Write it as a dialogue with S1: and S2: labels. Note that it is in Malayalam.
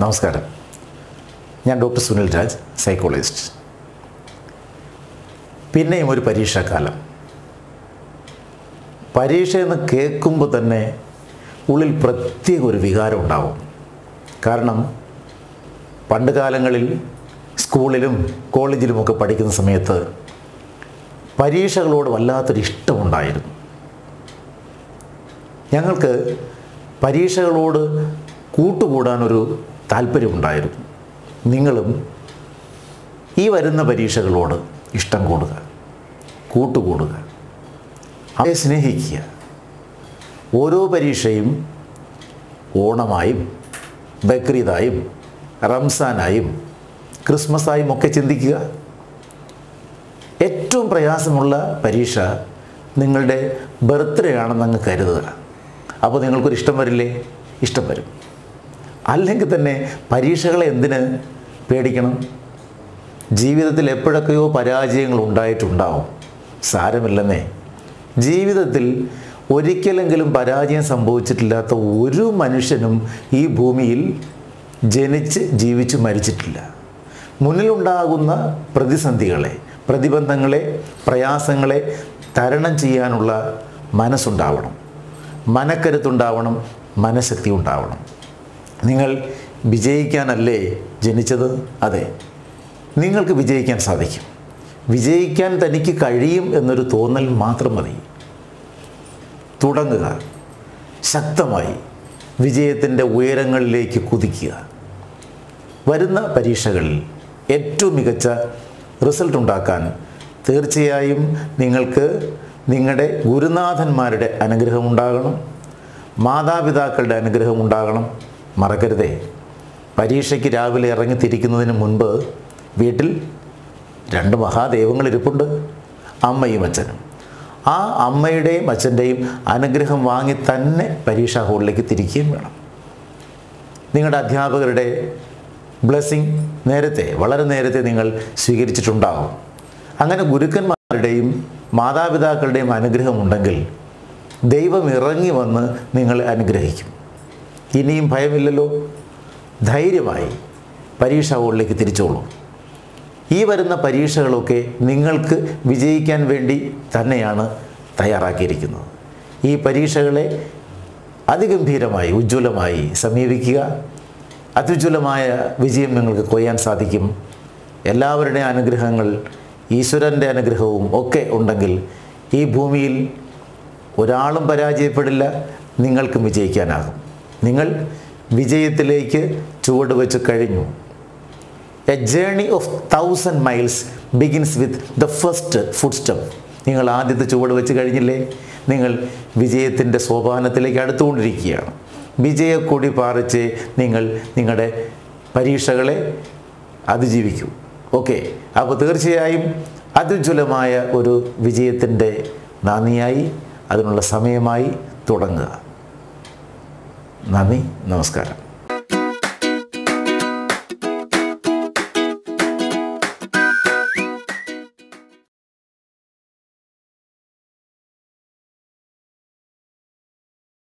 S1: നമസ്കാരം. ഞാൻ ഡോക്ടർ സുനിൽ രാജ് സൈക്കോളജിസ്റ്റ് പിന്നെയും ഒരു പരീക്ഷാക്കാലം പരീക്ഷ എന്ന് കേൾക്കുമ്പോൾ തന്നെ ഉള്ളിൽ പ്രത്യേക ഒരു വികാരം ഉണ്ടാവും. കാരണം പണ്ട് കാലങ്ങളിൽ സ്കൂളിലും കോളേജിലുമൊക്കെ പഠിക്കുന്ന സമയത്ത് പരീക്ഷകളോട് വല്ലാത്തൊരു ഇഷ്ടമുണ്ടായിരുന്നു. ഞങ്ങൾക്ക് പരീക്ഷകളോട് കൂട്ടുകൂടാനൊരു താല്പര്യമുണ്ടായിരുന്നു. നിങ്ങളും ഈ വരുന്ന പരീക്ഷകളോട് ഇഷ്ടം കൂടുക കൂട്ടുകൂടുക. അവയെ സ്നേഹിക്കുക. ഓരോ പരീക്ഷയും ഓണമായും ബക്രീദായും റംസാനായും ക്രിസ്മസായും ഒക്കെ ചിന്തിക്കുക. ഏറ്റവും പ്രയാസമുള്ള പരീക്ഷ നിങ്ങളുടെ ബർത്ത്ഡേ ആണെന്ന് അങ്ങ് കരുതുക. അപ്പോൾ നിങ്ങൾക്കൊരു ഇഷ്ടം വരില്ലേ? ഇഷ്ടം വരും. അല്ലെങ്കിൽ തന്നെ പരീക്ഷകളെ എന്തിന് പേടിക്കണം? ജീവിതത്തിൽ എപ്പോഴൊക്കെയോ പരാജയങ്ങൾ ഉണ്ടായിട്ടുണ്ടാവും. സാരമില്ലെന്നേ. ജീവിതത്തിൽ ഒരിക്കലെങ്കിലും പരാജയം സംഭവിച്ചിട്ടില്ലാത്ത ഒരു മനുഷ്യനും ഈ ഭൂമിയിൽ ജനിച്ച് ജീവിച്ച് മരിച്ചിട്ടില്ല. മുന്നിലുണ്ടാകുന്ന പ്രതിസന്ധികളെ പ്രതിബന്ധങ്ങളെ പ്രയാസങ്ങളെ തരണം ചെയ്യാനുള്ള മനസ്സുണ്ടാവണം. മനക്കരുത്തുണ്ടാവണം മനഃശക്തി ഉണ്ടാവണം നിങ്ങൾ വിജയിക്കാനല്ലേ ജനിച്ചത്? അതെ. നിങ്ങൾക്ക് വിജയിക്കാൻ സാധിക്കും. വിജയിക്കാൻ തനിക്ക് കഴിയും എന്നൊരു തോന്നൽ മാത്രം മതി. തുടങ്ങുക. ശക്തമായി വിജയത്തിന്റെ ഉയരങ്ങളിലേക്ക് കുതിക്കുക. വരുന്ന പരീക്ഷകളിൽ ഏറ്റവും മികച്ച റിസൾട്ട് ഉണ്ടാക്കാൻ തീർച്ചയായും നിങ്ങൾക്ക് നിങ്ങളുടെ ഗുരുനാഥന്മാരുടെ അനുഗ്രഹം ഉണ്ടാകണം. മാതാപിതാക്കളുടെ അനുഗ്രഹം ഉണ്ടാകണം. മറക്കരുതേ. പരീക്ഷയ്ക്ക് രാവിലെ ഇറങ്ങിത്തിരിക്കുന്നതിന് മുൻപ് വീട്ടിൽ രണ്ട് മഹാദൈവങ്ങൾ ഇരിപ്പുണ്ട്. അമ്മയും അച്ഛനും. ആ അമ്മയുടെയും അച്ഛന്റെയും അനുഗ്രഹം വാങ്ങി തന്നെ പരീക്ഷാ ഹോളിലേക്ക് തിരിക്കുകയും വേണം. നിങ്ങളുടെ അധ്യാപകരുടെ ബ്ലെസ്സിങ് നേരത്തെ വളരെ നേരത്തെ നിങ്ങൾ സ്വീകരിച്ചിട്ടുണ്ടാകും അങ്ങനെ ഗുരുക്കന്മാരുടെയും മാതാപിതാക്കളുടെയും അനുഗ്രഹം ഉണ്ടെങ്കിൽ ദൈവം ഇറങ്ങി വന്ന് നിങ്ങളെ അനുഗ്രഹിക്കും. ഇനിയും ഭയമില്ലല്ലോ. ധൈര്യമായി പരീക്ഷാ ഹോളിലേക്ക് തിരിച്ചോളൂ. ഈ വരുന്ന പരീക്ഷകളൊക്കെ നിങ്ങൾക്ക് വിജയിക്കാൻ വേണ്ടി തന്നെയാണ് തയ്യാറാക്കിയിരിക്കുന്നത്. ഈ പരീക്ഷകളെ അതിഗംഭീരമായി ഉജ്ജ്വലമായി സമീപിക്കുക. അത്യുജ്വലമായ വിജയം നിങ്ങൾക്ക് കൊയ്യാൻ സാധിക്കും. എല്ലാവരുടെയും അനുഗ്രഹങ്ങൾ ഈശ്വരന്റെ അനുഗ്രഹവും ഒക്കെ ഉണ്ടെങ്കിൽ ഈ ഭൂമിയിൽ ഒരാളും പരാജയപ്പെടില്ല നിങ്ങൾക്കും വിജയിക്കാനാകും. നിങ്ങൾ വിജയത്തിലേക്ക് ചുവട് വെച്ച് കഴിഞ്ഞു. A journey of thousand miles begins with the first food step നിങ്ങൾ ആദ്യത്തെ ചുവട് വെച്ച് കഴിഞ്ഞില്ലേ? നിങ്ങൾ വിജയത്തിന്റെ സോപാനത്തിലേക്ക് അടുത്തുകൊണ്ടിരിക്കുകയാണ്. വിജയക്കൊടി പാറിച്ച് നിങ്ങൾ നിങ്ങളുടെ പരീക്ഷകളെ അതിജീവിക്കും. ഓക്കെ അപ്പോൾ തീർച്ചയായും അത്യുജ്വലമായ ഒരു വിജയത്തിന്റെ നാന്ദിയായി അതിനുള്ള സമയമായി തുടങ്ങുക. നന്ദി നമസ്കാരം.